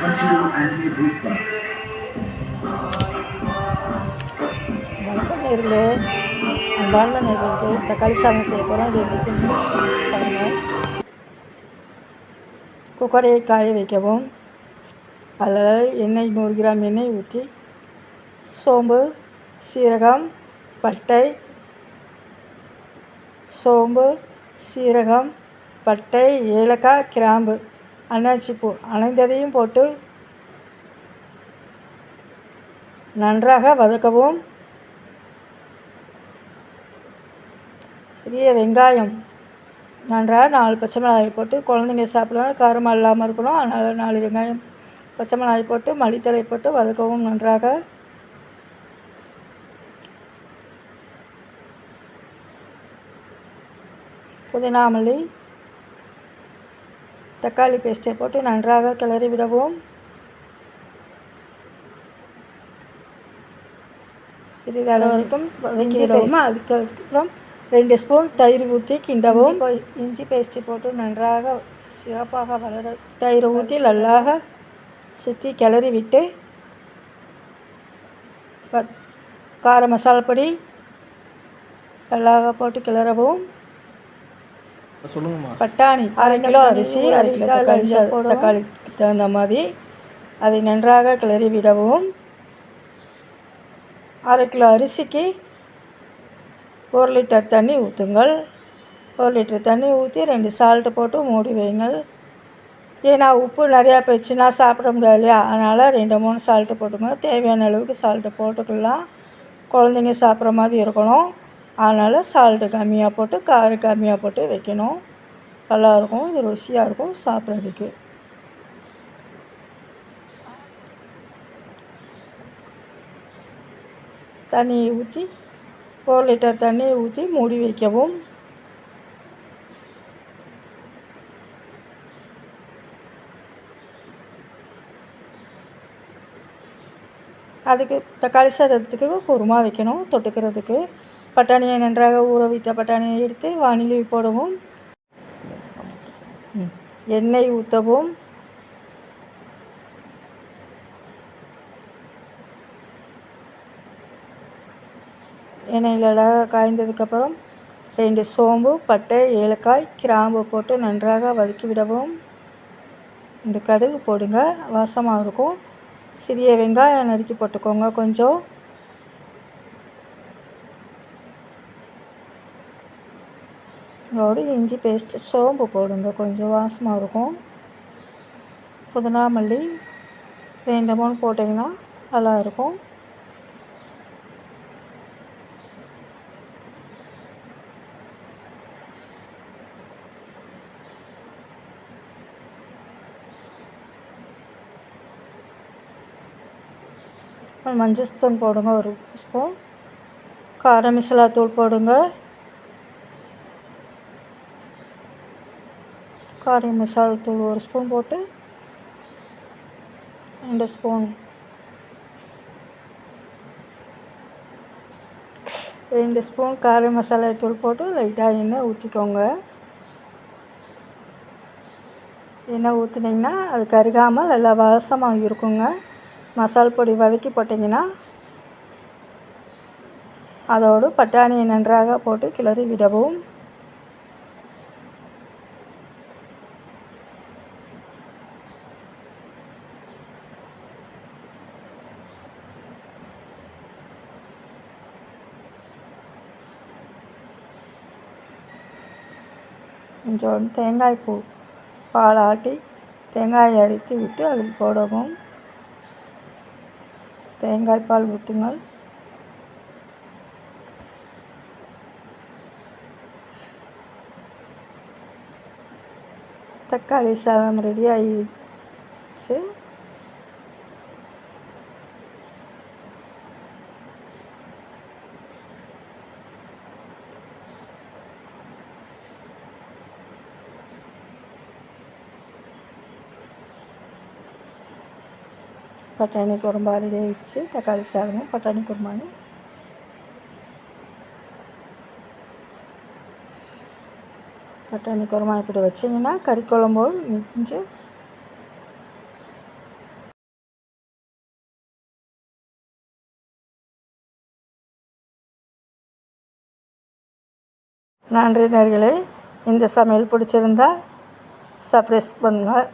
Crunchyroll Anime Boot Club. வணக்கம் அன்பான நேர்களுக்கு தக்காளி சாதம் செய்ய போகிறோம் இது செஞ்சு பாருங்கள் குக்கரை காய வைக்கவும். அதில் எண்ணெய் நூறு கிராம் எண்ணெய் ஊற்றி சோம்பு சீரகம் பட்டை சோம்பு சீரகம் பட்டை ஏலக்காய் கிராம்பு அன்னாசி பூ அனைந்ததையும் போட்டு நன்றாக வதக்கவும். சிறிய வெங்காயம் நன்றாக நாலு பச்சை மிளகாய் போட்டு குழந்தைங்க சாப்பிடலாம் காரமாக இல்லாமல் இருக்கணும். அதனால் நாலு வெங்காயம் பச்சை மிளகாய் போட்டு மல்லித்தழை போட்டு வதக்கவும் நன்றாக. புதினா மல்லி தக்காளி பேஸ்ட்டை போட்டு நன்றாக கிளறி விடவும். சிறிதளவு வரைக்கும் வதக்கி விடவும் அதுக்கப்புறம் ரெண்டு ஸ்பூன் தயிர் ஊற்றி கிண்டவும். இஞ்சி பேஸ்ட்டு போட்டு நன்றாக சிறப்பாக வளர தயிர் ஊற்றி நல்லாக சுற்றி கிளறி விட்டு கார மசாலா பொடி நல்லாக போட்டு கிளறவும். சொல்லுங்கம்மா. பட்டாணி அரை கிலோ அரிசி அரை கிலோ தக்காளி தக்காளிக்கு தகுந்த மாதிரி அதை நன்றாக கிளறி விடவும். அரை கிலோ அரிசிக்கு ஒரு லிட்டர் தண்ணி ஊற்றுங்கள் ஒரு லிட்டர் தண்ணி ஊற்றி ரெண்டு சால்ட்டு போட்டு மூடி வையுங்கள் ஏன்னா உப்பு நிறையா போயிடுச்சுன்னா சாப்பிட முடியாது இல்லையா? அதனால் ரெண்டு மூணு சால்ட்டு போட்டுங்க தேவையான அளவுக்கு சால்ட்டு போட்டுக்கலாம். குழந்தைங்க சாப்பிட்ற மாதிரி இருக்கணும். அதனால் சால்ட்டு கம்மியாக போட்டு காரம் கம்மியாக போட்டு வைக்கணும். நல்லாயிருக்கும் இது ருசியாக இருக்கும் சாப்பிட்றதுக்கு. தண்ணியை ஊற்றி ஒரு லிட்டர் தண்ணியை ஊற்றி மூடி வைக்கவும். அதுக்கு தக்காளி சாதத்துக்கு குருமா வைக்கணும் தொட்டுக்கிறதுக்கு. பட்டாணியை நன்றாக ஊற வைத்த பட்டாணியை எடுத்து வானிலை போடவும். எண்ணெய் ஊற்றவும் எண்ணெயில் அழகாக காய்ந்ததுக்கப்புறம் ரெண்டு சோம்பு பட்டை ஏலக்காய் கிராம்பு போட்டு நன்றாக வதக்கி விடவும். இந்த கடுகு போடுங்க வாசமாக இருக்கும். சிறிய வெங்காயம் நறுக்கி போட்டுக்கோங்க கொஞ்சம். இதோடு இஞ்சி பேஸ்ட்டு சோம்பு போடுங்க. கொஞ்சம் வாசமாக இருக்கும். புதினா மல்லி ரெண்டு மூணு போட்டிங்கன்னா நல்லா இருக்கும். மஞ்சள் ஸ்பூன் போடுங்க ஒரு ஸ்பூன் காரம் மசாலா தூள் போடுங்க. கார மசாலா தூள் ஒரு ஸ்பூன் போட்டு ரெண்டு ஸ்பூன் ரெண்டு ஸ்பூன் கார மசாலா தூள் போட்டு லைட்டாக எண்ணெய் ஊற்றிக்கோங்க எண்ணெய் ஊற்றுனீங்கன்னா அது கருகாமல் நல்லா வாசமாக இருக்குங்க. மசால் பொடி வதக்கி போட்டிங்கன்னா அதோடு பட்டாணியை நன்றாக போட்டு கிளறி விடவும். கொஞ்சம் தேங்காய் பூ பால் ஆட்டி தேங்காயை அரைத்து விட்டு அதில் போடவும். தேங்காய் பால் ஊற்றுங்கள். தக்காளி சாதம் ரெடி ஆயிடுச்சு. பட்டாணி குழம்பு ஆல்ரெடி ஆயிடுச்சு தக்காளி சாதமும் பட்டாணி குருமாவும் பட்டாணி குருமா இப்படி வச்சிங்கன்னா கறி குழம்பு முடிஞ்சு நன்றி நேர்களே இந்த சமையல் பிடிச்சிருந்தா சப்ரைஸ் பண்ணுங்கள்